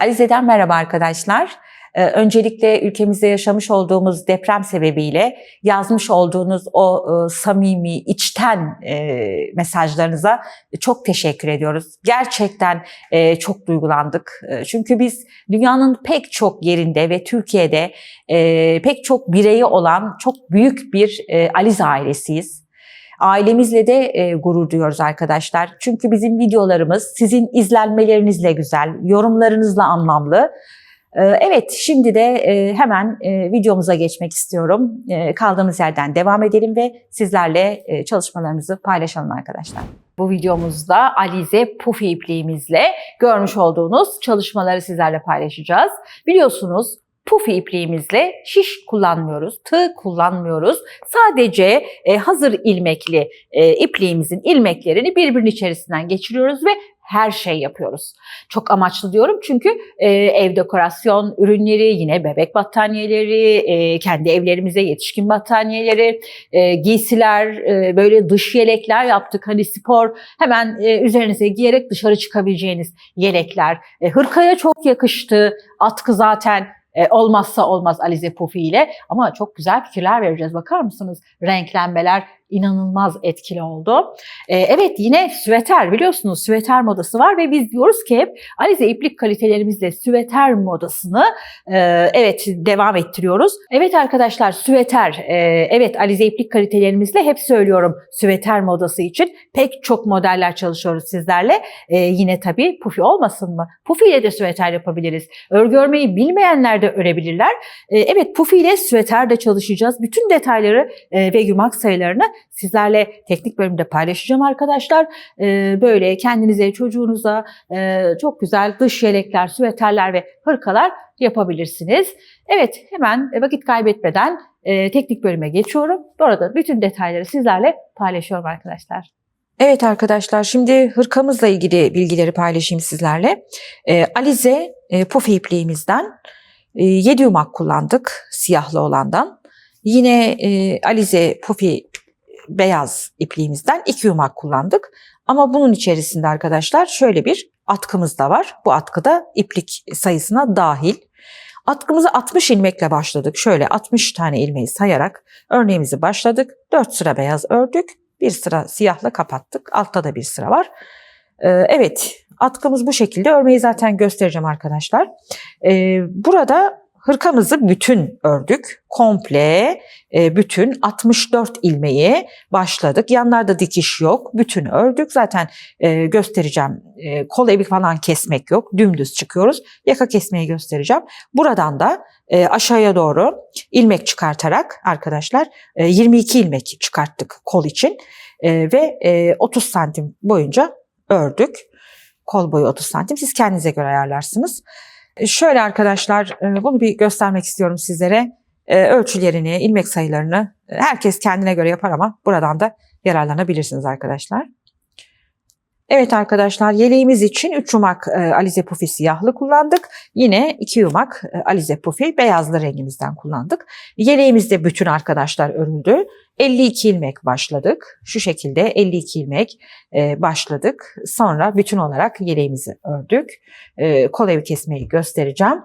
Alize'den merhaba arkadaşlar. Ee, Öncelikle ülkemizde yaşamış olduğumuz deprem sebebiyle yazmış olduğunuz o e, samimi, içten e, mesajlarınıza çok teşekkür ediyoruz. Gerçekten e, çok duygulandık. Çünkü biz dünyanın pek çok yerinde ve Türkiye'de pek çok bireyi olan çok büyük bir Alize ailesiyiz. Ailemizle de e, gurur duyuyoruz arkadaşlar. Çünkü bizim videolarımız sizin izlenmelerinizle güzel, yorumlarınızla anlamlı. E, evet, şimdi de e, hemen e, videomuza geçmek istiyorum. E, kaldığımız yerden devam edelim ve sizlerle e, çalışmalarımızı paylaşalım arkadaşlar. Bu videomuzda Alize Pufi ipliğimizle görmüş olduğunuz çalışmaları sizlerle paylaşacağız. Biliyorsunuz pufi ipliğimizle şiş kullanmıyoruz, tığ kullanmıyoruz. Sadece e, hazır ilmekli e, ipliğimizin ilmeklerini birbirinin içerisinden geçiriyoruz ve her şey yapıyoruz. Çok amaçlı diyorum çünkü e, ev dekorasyon ürünleri, yine bebek battaniyeleri, e, kendi evlerimize yetişkin battaniyeleri, e, giysiler, e, böyle dış yelekler yaptık. Hani spor hemen e, üzerinize giyerek dışarı çıkabileceğiniz yelekler. E, hırkaya çok yakıştı. Atkı zaten e, olmazsa olmaz Alize Pufi ile ama çok güzel fikirler vereceğiz. Bakar mısınız? Renklenmeler inanılmaz etkili oldu. E, evet yine süveter biliyorsunuz süveter modası var ve biz diyoruz ki hep Alize iplik kalitelerimizle süveter modasını e, evet devam ettiriyoruz. Evet arkadaşlar süveter e, evet Alize iplik kalitelerimizle hep söylüyorum süveter modası için pek çok modeller çalışıyoruz sizlerle. E, yine tabii pufi olmasın mı? Pufi ile de süveter yapabiliriz. Örgü örmeyi bilmeyenler de örebilirler. E, evet pufi ile süveter de çalışacağız. Bütün detayları e, ve yumak sayılarını sizlerle teknik bölümde paylaşacağım arkadaşlar. E, böyle kendinize, çocuğunuza e, çok güzel dış yelekler, süveterler ve hırkalar yapabilirsiniz. Evet hemen vakit kaybetmeden e, teknik bölüme geçiyorum. Orada bütün detayları sizlerle paylaşıyorum arkadaşlar. Evet arkadaşlar şimdi hırkamızla ilgili bilgileri paylaşayım sizlerle. E, Alize e, pufi ipliğimizden e, 7 yumak kullandık siyahlı olandan. Yine e, Alize pufi beyaz ipliğimizden 2 yumak kullandık. Ama bunun içerisinde arkadaşlar şöyle bir atkımız da var. Bu atkı da iplik sayısına dahil. Atkımızı 60 ilmekle başladık. Şöyle 60 tane ilmeği sayarak örneğimizi başladık. 4 sıra beyaz ördük. Bir sıra siyahla kapattık. Altta da bir sıra var. Ee, evet, atkımız bu şekilde. Örmeyi zaten göstereceğim arkadaşlar. Ee, burada hırkamızı bütün ördük. Komple e, bütün 64 ilmeği başladık. Yanlarda dikiş yok. Bütün ördük. Zaten e, göstereceğim. E, kol evi falan kesmek yok. Dümdüz çıkıyoruz. Yaka kesmeyi göstereceğim. Buradan da aşağıya doğru ilmek çıkartarak arkadaşlar e, 22 ilmek çıkarttık kol için. Ve e, 30 santim boyunca ördük. Kol boyu 30 santim. Siz kendinize göre ayarlarsınız. Şöyle arkadaşlar e, bunu bir göstermek istiyorum sizlere. E, Ölçülerini, ilmek sayılarını e, herkes kendine göre yapar ama buradan da yararlanabilirsiniz arkadaşlar. Evet arkadaşlar yeleğimiz için 3 yumak e, Alize Pufi siyahlı kullandık. Yine 2 yumak e, Alize Pufi beyazlı rengimizden kullandık. Yeleğimiz de bütün arkadaşlar örüldü. 52 ilmek başladık. Şu şekilde 52 ilmek e, başladık. Sonra bütün olarak yeleğimizi ördük. E, kol evi kesmeyi göstereceğim.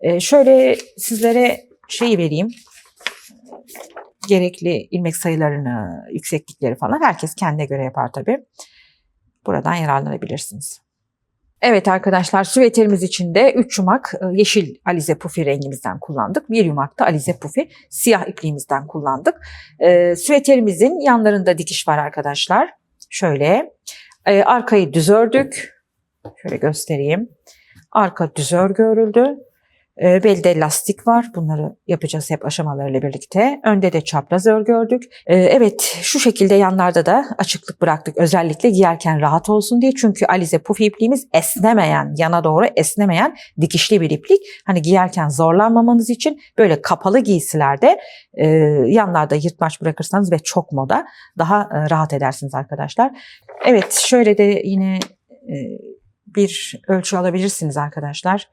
E, şöyle sizlere şeyi vereyim. Gerekli ilmek sayılarını, yükseklikleri falan herkes kendine göre yapar tabii. Buradan yararlanabilirsiniz. Evet arkadaşlar süveterimiz için de 3 yumak e, yeşil alize pufi rengimizden kullandık. 1 yumak da alize pufi siyah ipliğimizden kullandık. Ee, süveterimizin yanlarında dikiş var arkadaşlar. Şöyle e, arkayı düz ördük. Şöyle göstereyim. Arka düz örgü örüldü. E, belde lastik var. Bunları yapacağız hep aşamalarıyla birlikte. Önde de çapraz örgü ördük. E, evet şu şekilde yanlarda da açıklık bıraktık. Özellikle giyerken rahat olsun diye. Çünkü alize pufi ipliğimiz esnemeyen, yana doğru esnemeyen dikişli bir iplik. Hani giyerken zorlanmamanız için böyle kapalı giysilerde e, yanlarda yırtmaç bırakırsanız ve çok moda daha e, rahat edersiniz arkadaşlar. Evet şöyle de yine e, bir ölçü alabilirsiniz arkadaşlar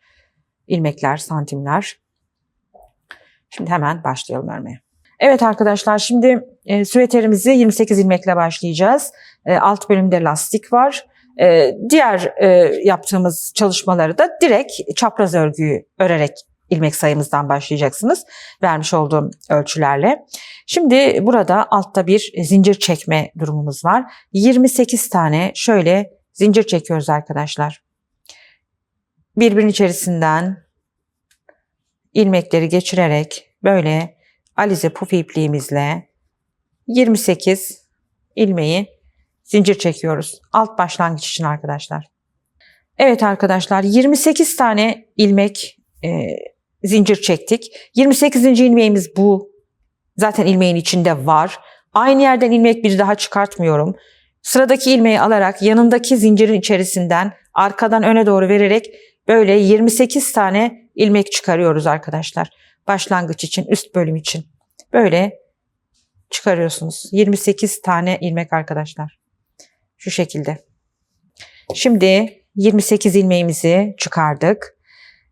ilmekler, santimler. Şimdi hemen başlayalım örmeye. Evet arkadaşlar şimdi e, süveterimizi 28 ilmekle başlayacağız. E, alt bölümde lastik var. Ee, diğer e, yaptığımız çalışmaları da direkt çapraz örgüyü örerek ilmek sayımızdan başlayacaksınız. Vermiş olduğum ölçülerle. Şimdi burada altta bir zincir çekme durumumuz var. 28 tane şöyle zincir çekiyoruz arkadaşlar. Birbirinin içerisinden ilmekleri geçirerek böyle alize puf ipliğimizle 28 ilmeği zincir çekiyoruz. Alt başlangıç için arkadaşlar. Evet arkadaşlar 28 tane ilmek e, zincir çektik. 28. ilmeğimiz bu. Zaten ilmeğin içinde var. Aynı yerden ilmek bir daha çıkartmıyorum. Sıradaki ilmeği alarak yanındaki zincirin içerisinden arkadan öne doğru vererek böyle 28 tane ilmek çıkarıyoruz arkadaşlar. Başlangıç için, üst bölüm için. Böyle çıkarıyorsunuz. 28 tane ilmek arkadaşlar. Şu şekilde. Şimdi 28 ilmeğimizi çıkardık.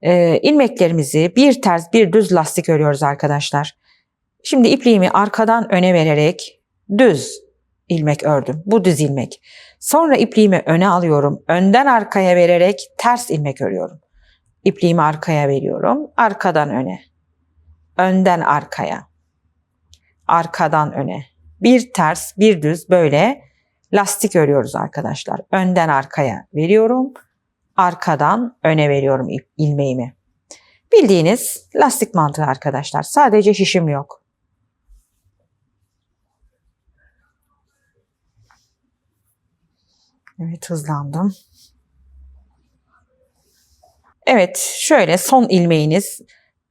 Ee, ilmeklerimizi bir ters bir düz lastik örüyoruz arkadaşlar. Şimdi ipliğimi arkadan öne vererek düz ilmek ördüm. Bu düz ilmek. Sonra ipliğimi öne alıyorum. Önden arkaya vererek ters ilmek örüyorum. İpliğimi arkaya veriyorum. Arkadan öne. Önden arkaya. Arkadan öne. Bir ters, bir düz böyle lastik örüyoruz arkadaşlar. Önden arkaya veriyorum. Arkadan öne veriyorum ilmeğimi. Bildiğiniz lastik mantığı arkadaşlar. Sadece şişim yok. Evet hızlandım. Evet şöyle son ilmeğiniz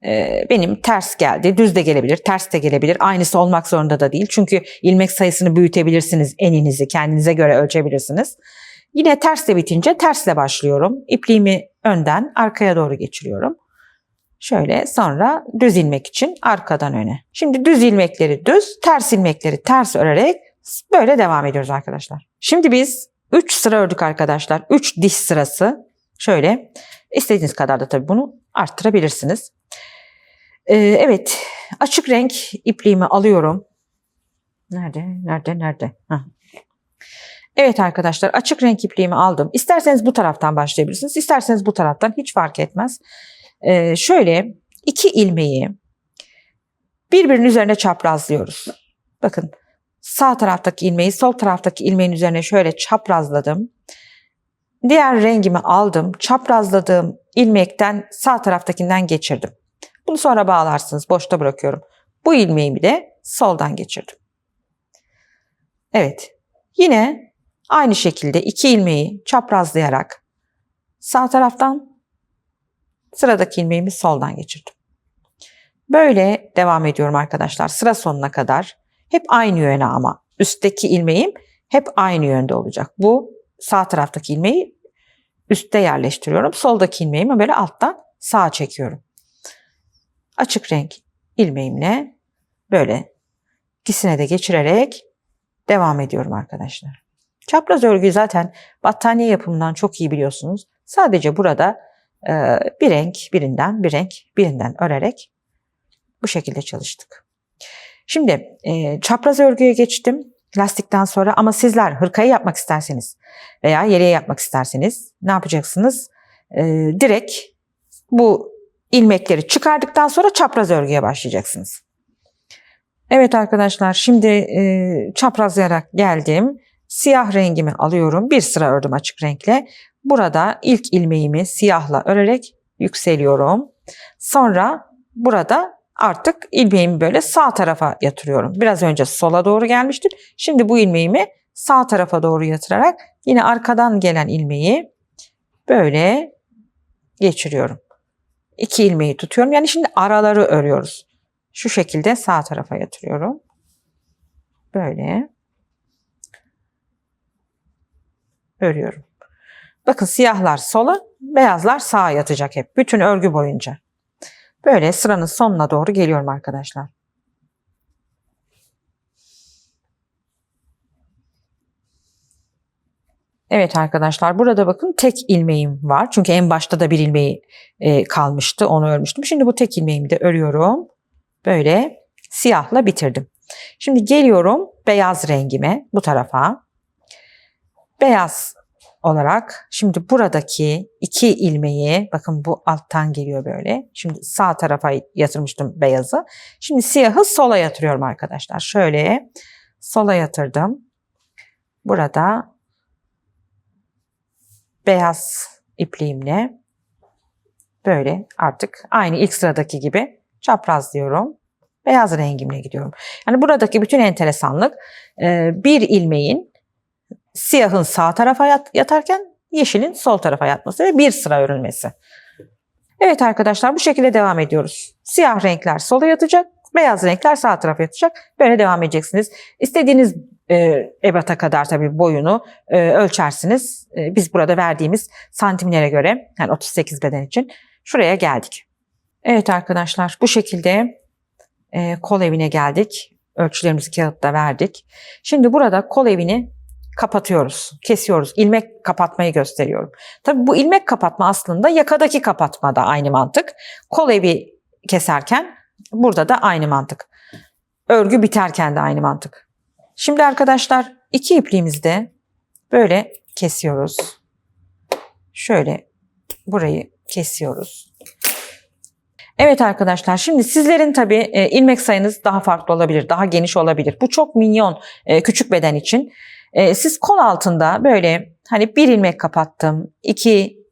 e, benim ters geldi. Düz de gelebilir, ters de gelebilir. Aynısı olmak zorunda da değil. Çünkü ilmek sayısını büyütebilirsiniz. Eninizi kendinize göre ölçebilirsiniz. Yine tersle bitince tersle başlıyorum. İpliğimi önden arkaya doğru geçiriyorum. Şöyle sonra düz ilmek için arkadan öne. Şimdi düz ilmekleri düz, ters ilmekleri ters örerek böyle devam ediyoruz arkadaşlar. Şimdi biz 3 sıra ördük arkadaşlar. 3 diş sırası. Şöyle istediğiniz kadar da tabii bunu arttırabilirsiniz. Ee, evet açık renk ipliğimi alıyorum. Nerede? Nerede? Nerede? Heh. Evet arkadaşlar açık renk ipliğimi aldım. İsterseniz bu taraftan başlayabilirsiniz. İsterseniz bu taraftan hiç fark etmez. Ee, şöyle iki ilmeği birbirinin üzerine çaprazlıyoruz. Bakın sağ taraftaki ilmeği sol taraftaki ilmeğin üzerine şöyle çaprazladım. Diğer rengimi aldım. Çaprazladığım ilmekten sağ taraftakinden geçirdim. Bunu sonra bağlarsınız. Boşta bırakıyorum. Bu ilmeğimi de soldan geçirdim. Evet. Yine aynı şekilde iki ilmeği çaprazlayarak sağ taraftan sıradaki ilmeğimi soldan geçirdim. Böyle devam ediyorum arkadaşlar sıra sonuna kadar. Hep aynı yöne ama üstteki ilmeğim hep aynı yönde olacak. Bu sağ taraftaki ilmeği üstte yerleştiriyorum. Soldaki ilmeğimi böyle alttan sağa çekiyorum. Açık renk ilmeğimle böyle ikisine de geçirerek devam ediyorum arkadaşlar. Çapraz örgüyü zaten battaniye yapımından çok iyi biliyorsunuz. Sadece burada e, bir renk birinden bir renk birinden örerek bu şekilde çalıştık. Şimdi e, çapraz örgüye geçtim lastikten sonra ama sizler hırkayı yapmak isterseniz veya yeleği yapmak isterseniz ne yapacaksınız? E, direkt bu ilmekleri çıkardıktan sonra çapraz örgüye başlayacaksınız. Evet arkadaşlar şimdi e, çaprazlayarak geldim. Siyah rengimi alıyorum. Bir sıra ördüm açık renkle. Burada ilk ilmeğimi siyahla örerek yükseliyorum. Sonra burada artık ilmeğimi böyle sağ tarafa yatırıyorum. Biraz önce sola doğru gelmiştir. Şimdi bu ilmeğimi sağ tarafa doğru yatırarak yine arkadan gelen ilmeği böyle geçiriyorum. İki ilmeği tutuyorum. Yani şimdi araları örüyoruz. Şu şekilde sağ tarafa yatırıyorum. Böyle. Örüyorum. Bakın siyahlar sola, beyazlar sağa yatacak hep. Bütün örgü boyunca. Böyle sıranın sonuna doğru geliyorum arkadaşlar. Evet arkadaşlar burada bakın tek ilmeğim var. Çünkü en başta da bir ilmeği e, kalmıştı. Onu örmüştüm. Şimdi bu tek ilmeğimi de örüyorum. Böyle siyahla bitirdim. Şimdi geliyorum beyaz rengime bu tarafa. Beyaz olarak şimdi buradaki iki ilmeği bakın bu alttan geliyor böyle. Şimdi sağ tarafa yatırmıştım beyazı. Şimdi siyahı sola yatırıyorum arkadaşlar. Şöyle sola yatırdım. Burada beyaz ipliğimle böyle artık aynı ilk sıradaki gibi çapraz diyorum. Beyaz rengimle gidiyorum. Yani buradaki bütün enteresanlık bir ilmeğin siyahın sağ tarafa yat- yatarken yeşilin sol tarafa yatması ve bir sıra örülmesi. Evet arkadaşlar bu şekilde devam ediyoruz. Siyah renkler sola yatacak, beyaz renkler sağ tarafa yatacak. Böyle devam edeceksiniz. İstediğiniz e, ebata kadar tabii boyunu e, ölçersiniz. E, biz burada verdiğimiz santimlere göre yani 38 beden için şuraya geldik. Evet arkadaşlar bu şekilde e, kol evine geldik. Ölçülerimizi kağıtta verdik. Şimdi burada kol evini kapatıyoruz, kesiyoruz. İlmek kapatmayı gösteriyorum. Tabii bu ilmek kapatma aslında yakadaki kapatma da aynı mantık. Kol evi keserken burada da aynı mantık. Örgü biterken de aynı mantık. Şimdi arkadaşlar iki ipliğimizi de böyle kesiyoruz. Şöyle burayı kesiyoruz. Evet arkadaşlar şimdi sizlerin tabii e, ilmek sayınız daha farklı olabilir, daha geniş olabilir. Bu çok minyon e, küçük beden için. E, siz kol altında böyle hani bir ilmek kapattım, iki,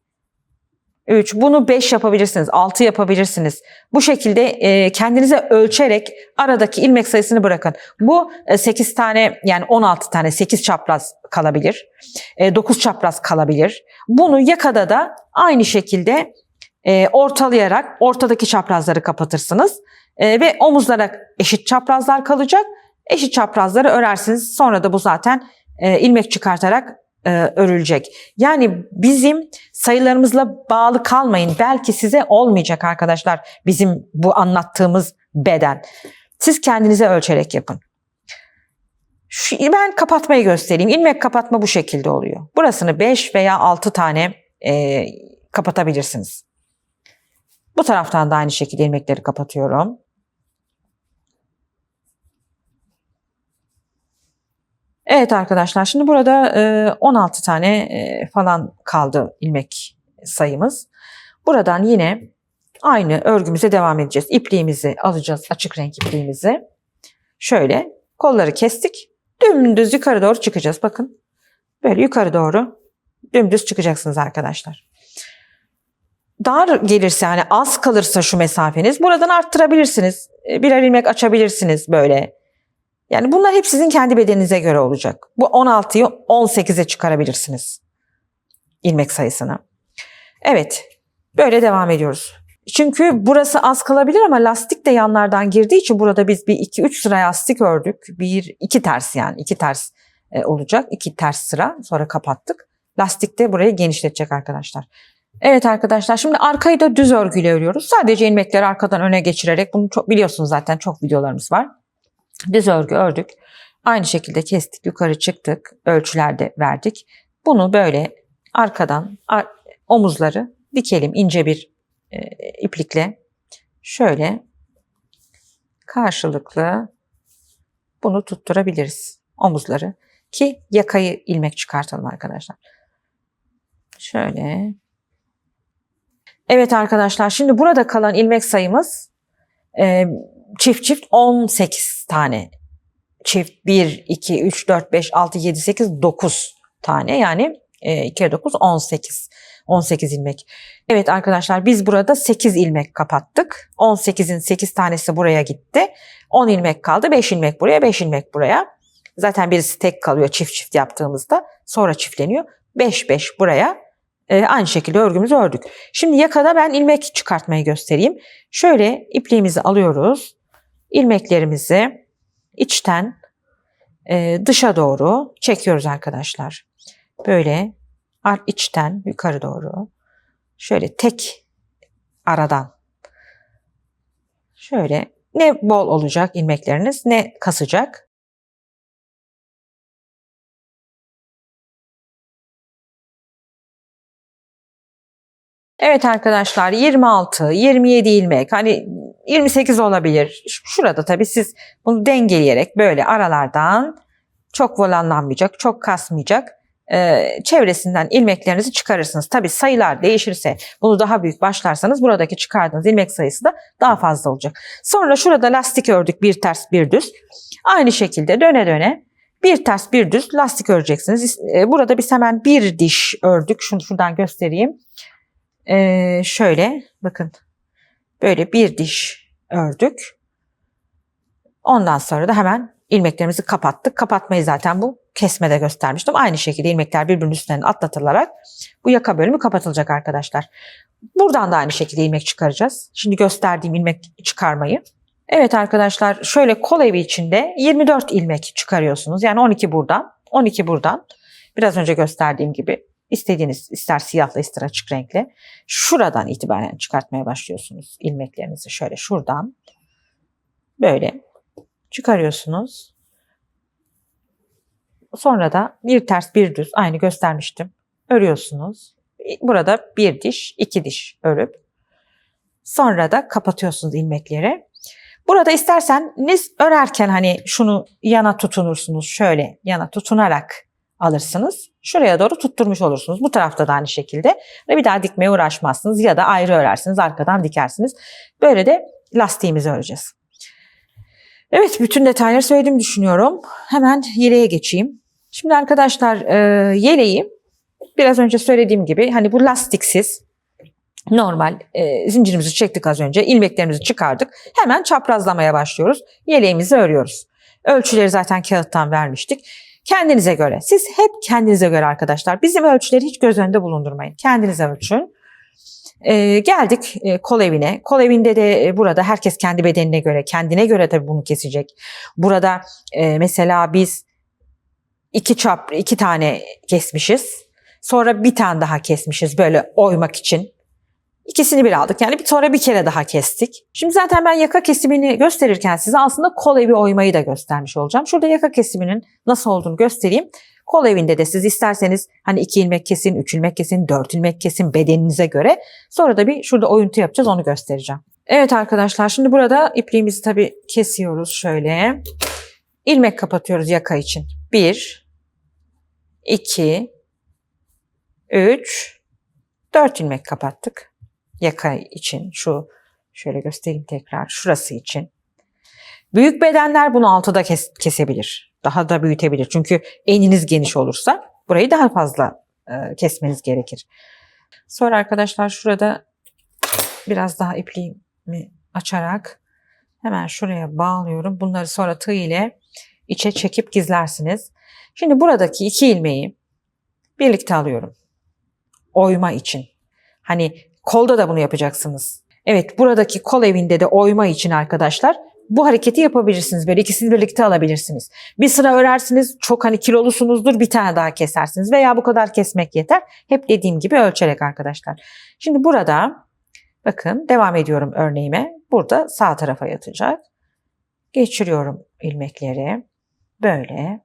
üç, bunu beş yapabilirsiniz, altı yapabilirsiniz. Bu şekilde e, kendinize ölçerek aradaki ilmek sayısını bırakın. Bu e, 8 tane yani 16 tane 8 çapraz kalabilir. E, 9 çapraz kalabilir. Bunu yakada da aynı şekilde e, ortalayarak ortadaki çaprazları kapatırsınız. E, ve omuzlara eşit çaprazlar kalacak. Eşit çaprazları örersiniz. Sonra da bu zaten e, ilmek çıkartarak e, örülecek. Yani bizim sayılarımızla bağlı kalmayın. Belki size olmayacak arkadaşlar bizim bu anlattığımız beden. Siz kendinize ölçerek yapın. Şu, ben kapatmayı göstereyim. İlmek kapatma bu şekilde oluyor. Burasını 5 veya 6 tane e, kapatabilirsiniz. Bu taraftan da aynı şekilde ilmekleri kapatıyorum. Evet arkadaşlar şimdi burada e, 16 tane e, falan kaldı ilmek sayımız. Buradan yine aynı örgümüze devam edeceğiz. İpliğimizi alacağız açık renk ipliğimizi. Şöyle kolları kestik. Dümdüz yukarı doğru çıkacağız. Bakın böyle yukarı doğru dümdüz çıkacaksınız arkadaşlar. Dar gelirse yani az kalırsa şu mesafeniz buradan arttırabilirsiniz. E, Birer ilmek açabilirsiniz böyle. Yani bunlar hep sizin kendi bedeninize göre olacak. Bu 16'yı 18'e çıkarabilirsiniz. ilmek sayısını. Evet. Böyle devam ediyoruz. Çünkü burası az kalabilir ama lastik de yanlardan girdiği için burada biz bir 2-3 sıra lastik ördük. Bir, iki ters yani iki ters e, olacak. iki ters sıra sonra kapattık. Lastik de burayı genişletecek arkadaşlar. Evet arkadaşlar şimdi arkayı da düz örgüyle örüyoruz. Sadece ilmekleri arkadan öne geçirerek bunu çok biliyorsunuz zaten çok videolarımız var. Düz örgü ördük. Aynı şekilde kestik, yukarı çıktık, ölçülerde verdik. Bunu böyle arkadan ar- omuzları dikelim ince bir e, iplikle. Şöyle karşılıklı bunu tutturabiliriz omuzları ki yakayı ilmek çıkartalım arkadaşlar. Şöyle. Evet arkadaşlar şimdi burada kalan ilmek sayımız e, çift çift 18 tane. Çift 1, 2, 3, 4, 5, 6, 7, 8, 9 tane yani e, 2 kere 9 18. 18 ilmek. Evet arkadaşlar biz burada 8 ilmek kapattık. 18'in 8 tanesi buraya gitti. 10 ilmek kaldı. 5 ilmek buraya, 5 ilmek buraya. Zaten birisi tek kalıyor çift çift yaptığımızda. Sonra çiftleniyor. 5 5 buraya. Ee, aynı şekilde örgümüzü ördük. Şimdi yakada ben ilmek çıkartmayı göstereyim. Şöyle ipliğimizi alıyoruz. İlmeklerimizi içten e, dışa doğru çekiyoruz arkadaşlar. Böyle içten yukarı doğru. Şöyle tek aradan. Şöyle ne bol olacak ilmekleriniz ne kasacak. Evet arkadaşlar 26, 27 ilmek hani 28 olabilir. Şurada tabii siz bunu dengeleyerek böyle aralardan çok volanlanmayacak, çok kasmayacak e, çevresinden ilmeklerinizi çıkarırsınız. Tabi sayılar değişirse bunu daha büyük başlarsanız buradaki çıkardığınız ilmek sayısı da daha fazla olacak. Sonra şurada lastik ördük bir ters bir düz. Aynı şekilde döne döne bir ters bir düz lastik öreceksiniz. E, Burada biz hemen bir diş ördük. Şunu şuradan göstereyim. E, şöyle bakın böyle bir diş ördük. Ondan sonra da hemen ilmeklerimizi kapattık. Kapatmayı zaten bu kesmede göstermiştim. Aynı şekilde ilmekler birbirinin üstünden atlatılarak bu yaka bölümü kapatılacak arkadaşlar. Buradan da aynı şekilde ilmek çıkaracağız. Şimdi gösterdiğim ilmek çıkarmayı. Evet arkadaşlar şöyle kol evi içinde 24 ilmek çıkarıyorsunuz. Yani 12 buradan, 12 buradan. Biraz önce gösterdiğim gibi istediğiniz ister siyahla ister açık renkle. Şuradan itibaren çıkartmaya başlıyorsunuz ilmeklerinizi. Şöyle şuradan böyle çıkarıyorsunuz. Sonra da bir ters bir düz aynı göstermiştim. Örüyorsunuz. Burada bir diş, iki diş örüp sonra da kapatıyorsunuz ilmekleri. Burada isterseniz örerken hani şunu yana tutunursunuz şöyle yana tutunarak alırsınız. Şuraya doğru tutturmuş olursunuz. Bu tarafta da aynı şekilde ve bir daha dikmeye uğraşmazsınız ya da ayrı örersiniz arkadan dikersiniz. Böyle de lastiğimizi öreceğiz. Evet bütün detayları söylediğimi düşünüyorum. Hemen yeleğe geçeyim. Şimdi arkadaşlar e, yeleği biraz önce söylediğim gibi hani bu lastiksiz normal e, zincirimizi çektik az önce ilmeklerimizi çıkardık. Hemen çaprazlamaya başlıyoruz. Yeleğimizi örüyoruz. Ölçüleri zaten kağıttan vermiştik. Kendinize göre. Siz hep kendinize göre arkadaşlar. Bizim ölçüleri hiç göz önünde bulundurmayın. Kendinize ölçün. Ee, geldik e, kol evine. Kol evinde de e, burada herkes kendi bedenine göre, kendine göre tabii bunu kesecek. Burada e, mesela biz iki çap, iki tane kesmişiz. Sonra bir tane daha kesmişiz böyle oymak için. İkisini bir aldık. Yani bir sonra bir kere daha kestik. Şimdi zaten ben yaka kesimini gösterirken size aslında kol evi oymayı da göstermiş olacağım. Şurada yaka kesiminin nasıl olduğunu göstereyim. Kol evinde de siz isterseniz hani iki ilmek kesin, üç ilmek kesin, dört ilmek kesin bedeninize göre. Sonra da bir şurada oyuntu yapacağız onu göstereceğim. Evet arkadaşlar şimdi burada ipliğimizi tabii kesiyoruz şöyle. İlmek kapatıyoruz yaka için. Bir, iki, üç, dört ilmek kapattık. Yaka için şu şöyle göstereyim tekrar şurası için. Büyük bedenler bunu altıda kes, kesebilir. Daha da büyütebilir. Çünkü eniniz geniş olursa burayı daha fazla e, kesmeniz gerekir. Sonra arkadaşlar şurada biraz daha ipliğimi açarak hemen şuraya bağlıyorum. Bunları sonra tığ ile içe çekip gizlersiniz. Şimdi buradaki iki ilmeği birlikte alıyorum. Oyma için. Hani kolda da bunu yapacaksınız. Evet buradaki kol evinde de oyma için arkadaşlar bu hareketi yapabilirsiniz. Böyle ikisini birlikte alabilirsiniz. Bir sıra örersiniz çok hani kilolusunuzdur bir tane daha kesersiniz veya bu kadar kesmek yeter. Hep dediğim gibi ölçerek arkadaşlar. Şimdi burada bakın devam ediyorum örneğime. Burada sağ tarafa yatacak. Geçiriyorum ilmekleri. Böyle.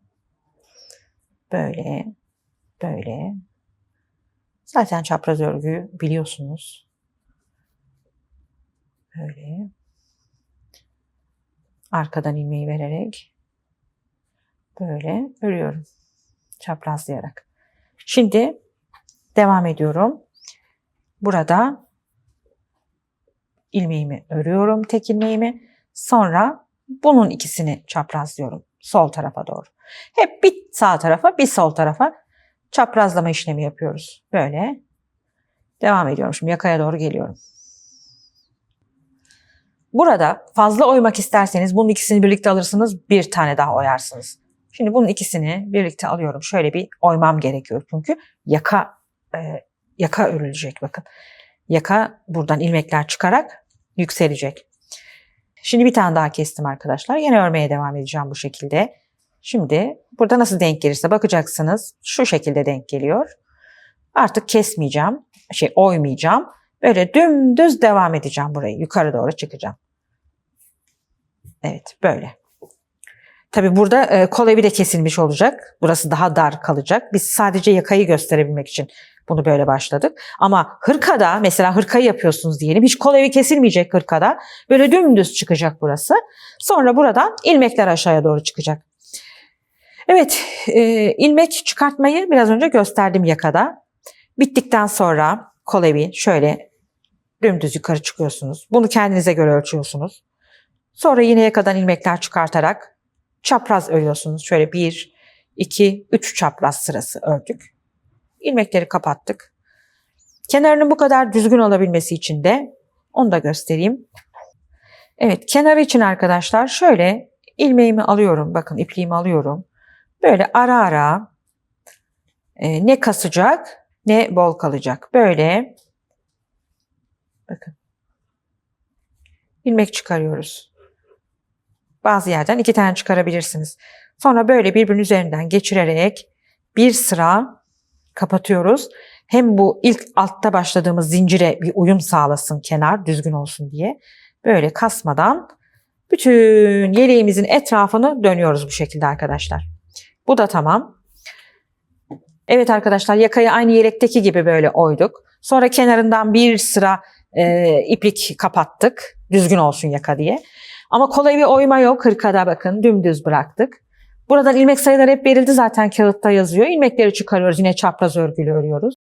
Böyle. Böyle. Zaten çapraz örgüyü biliyorsunuz. Böyle. Arkadan ilmeği vererek böyle örüyorum. Çaprazlayarak. Şimdi devam ediyorum. Burada ilmeğimi örüyorum, tek ilmeğimi. Sonra bunun ikisini çaprazlıyorum sol tarafa doğru. Hep bir sağ tarafa, bir sol tarafa çaprazlama işlemi yapıyoruz. Böyle. Devam ediyorum. Şimdi yakaya doğru geliyorum. Burada fazla oymak isterseniz bunun ikisini birlikte alırsınız, bir tane daha oyarsınız. Şimdi bunun ikisini birlikte alıyorum. Şöyle bir oymam gerekiyor çünkü yaka e, yaka örülecek bakın. Yaka buradan ilmekler çıkarak yükselecek. Şimdi bir tane daha kestim arkadaşlar. Yine örmeye devam edeceğim bu şekilde. Şimdi burada nasıl denk gelirse bakacaksınız. Şu şekilde denk geliyor. Artık kesmeyeceğim. Şey oymayacağım. Böyle dümdüz devam edeceğim burayı. Yukarı doğru çıkacağım. Evet böyle. Tabi burada e, kol de kesilmiş olacak. Burası daha dar kalacak. Biz sadece yakayı gösterebilmek için bunu böyle başladık. Ama hırkada mesela hırkayı yapıyorsunuz diyelim. Hiç kol kesilmeyecek hırkada. Böyle dümdüz çıkacak burası. Sonra buradan ilmekler aşağıya doğru çıkacak. Evet, e, ilmek çıkartmayı biraz önce gösterdim yakada. Bittikten sonra kolevi şöyle dümdüz yukarı çıkıyorsunuz. Bunu kendinize göre ölçüyorsunuz. Sonra yine yakadan ilmekler çıkartarak çapraz örüyorsunuz. Şöyle bir, iki, üç çapraz sırası ördük. İlmekleri kapattık. Kenarının bu kadar düzgün olabilmesi için de onu da göstereyim. Evet, kenarı için arkadaşlar şöyle ilmeğimi alıyorum. Bakın ipliğimi alıyorum. Böyle ara ara e, ne kasacak ne bol kalacak. Böyle bakın ilmek çıkarıyoruz. Bazı yerden iki tane çıkarabilirsiniz. Sonra böyle birbirinin üzerinden geçirerek bir sıra kapatıyoruz. Hem bu ilk altta başladığımız zincire bir uyum sağlasın kenar düzgün olsun diye. Böyle kasmadan bütün yeleğimizin etrafını dönüyoruz bu şekilde arkadaşlar. Bu da tamam. Evet arkadaşlar yakayı aynı yelekteki gibi böyle oyduk. Sonra kenarından bir sıra e, iplik kapattık. Düzgün olsun yaka diye. Ama kolay bir oyma yok. Hırkada bakın dümdüz bıraktık. Buradan ilmek sayıları hep verildi zaten kağıtta yazıyor. İlmekleri çıkarıyoruz. Yine çapraz örgülü örüyoruz.